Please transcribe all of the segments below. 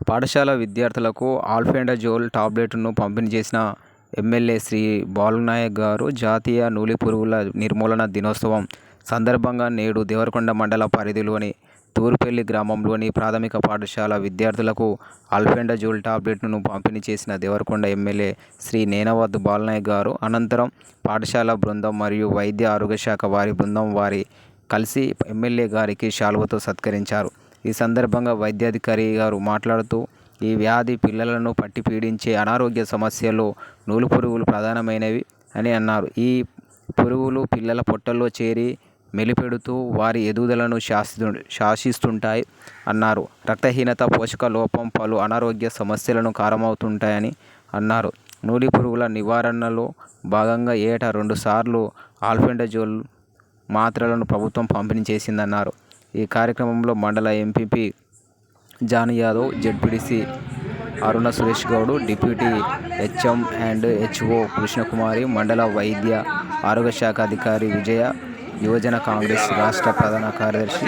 పాఠశాల విద్యార్థులకు ఆల్ఫెండజోల్ టాబ్లెట్ను పంపిణీ చేసిన ఎమ్మెల్యే శ్రీ బాలునాయక్ గారు జాతీయ నులిపురుగుల నిర్మూలన దినోత్సవం సందర్భంగా నేడు దేవరకొండ మండల పరిధిలోని తూర్పెల్లి గ్రామంలోని ప్రాథమిక పాఠశాల విద్యార్థులకు ఆల్ఫెండజోల్ టాబ్లెట్ను పంపిణీ చేసిన దేవరకొండ ఎమ్మెల్యే శ్రీ నేనవద్దు బాలనాయక్ గారు అనంతరం పాఠశాల బృందం మరియు వైద్య ఆరోగ్య శాఖ వారి బృందం వారి కలిసి ఎమ్మెల్యే గారికి శాలువతో సత్కరించారు. ఈ సందర్భంగా వైద్యాధికారి గారు మాట్లాడుతూ ఈ వ్యాధి పిల్లలను పట్టి పీడించే అనారోగ్య సమస్యలు నూలు పురుగులు ప్రధానమైనవి అని అన్నారు. ఈ పురుగులు పిల్లల పొట్టల్లో చేరి మెలిపెడుతూ వారి ఎదుగుదలను శాసి శాసిస్తుంటాయి అన్నారు. రక్తహీనత పోషక లోపం పలు అనారోగ్య సమస్యలను కారణమవుతుంటాయని అన్నారు. నూలి పురుగుల నివారణలో భాగంగా ఏటా రెండుసార్లు ఆల్ఫెండజోల్ మాత్రలను ప్రభుత్వం పంపిణీ చేసిందన్నారు. ఈ కార్యక్రమంలో మండల MPP John Yadav ZPTC Aruna Suresh Goud deputy HM and HO Krishnakumari మండల వైద్య ఆరోగ్య శాఖ అధికారి విజయ యువజన కాంగ్రెస్ రాష్ట్ర ప్రధాన కార్యదర్శి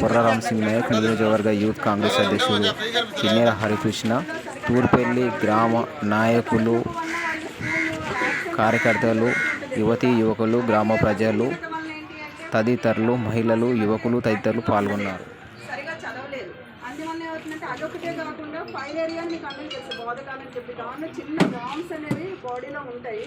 కుర్రరామ్ సింగ్ నాయక్ నియోజకవర్గ యూత్ కాంగ్రెస్ అధ్యక్షుడు కిన్నెర హరికృష్ణ తూర్పెల్లి గ్రామ నాయకులు కార్యకర్తలు యువతీ యువకులు గ్రామ ప్రజలు తదితరులు మహిళలు యువకులు తదితరులు పాల్గొన్నారు. సరిగా చదవలేదు. అందువల్ల ఏమవుతుందంటే అదొకటే కాకుండా ఫైల్ ఏరియా మీకు అందరికీ తెలుసు బోధకాలని చెప్పి దానిలో చిన్న రామ్స్ అనేవి బాడీలో ఉంటాయి.